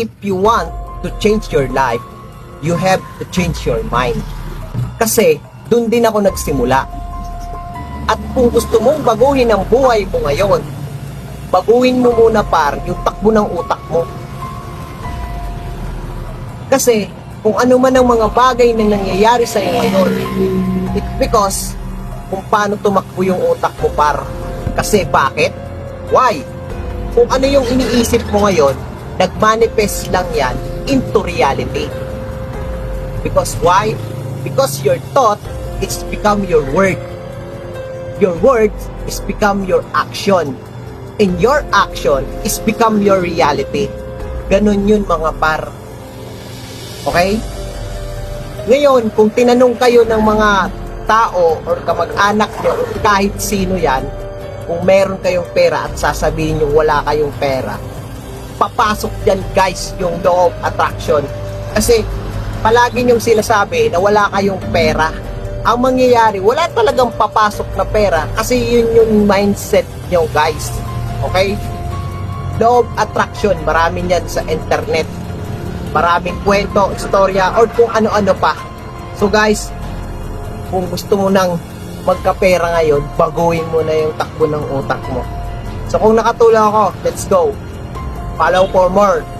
if you want to change your life, you have to change your mind. Kasi, dun din ako nagsimula. At kung gusto mong baguhin ang buhay mo ngayon, baguhin mo muna par yung takbo ng utak mo. Kasi, kung ano man ang mga bagay na nangyayari sa iyo ngayon, it's because kung paano tumakbo yung utak mo par. Kasi bakit? Why? Kung ano yung iniisip mo ngayon, nagmanifest lang yan into reality. Because why? Because your thought is become your word. Your words is become your action. And your action is become your reality. Ganon yun mga par. Okay? Ngayon, kung tinanong kayo ng mga tao or kamag-anak nyo kahit sino yan, kung meron kayong pera at sasabihin nyo wala kayong pera, papasok dyan guys yung law of attraction. Kasi palagi nyong sinasabi na wala kayong pera. Ang mangyayari, wala talagang papasok na pera kasi yun yung mindset nyo guys. Okay? Law of attraction, marami yan sa internet. Maraming kwento, istorya, or kung ano-ano pa. So guys, kung gusto mo nang magkapera ngayon, baguhin mo na yung takbo ng utak mo. So kung nakatulong ako, let's go. Follow for more.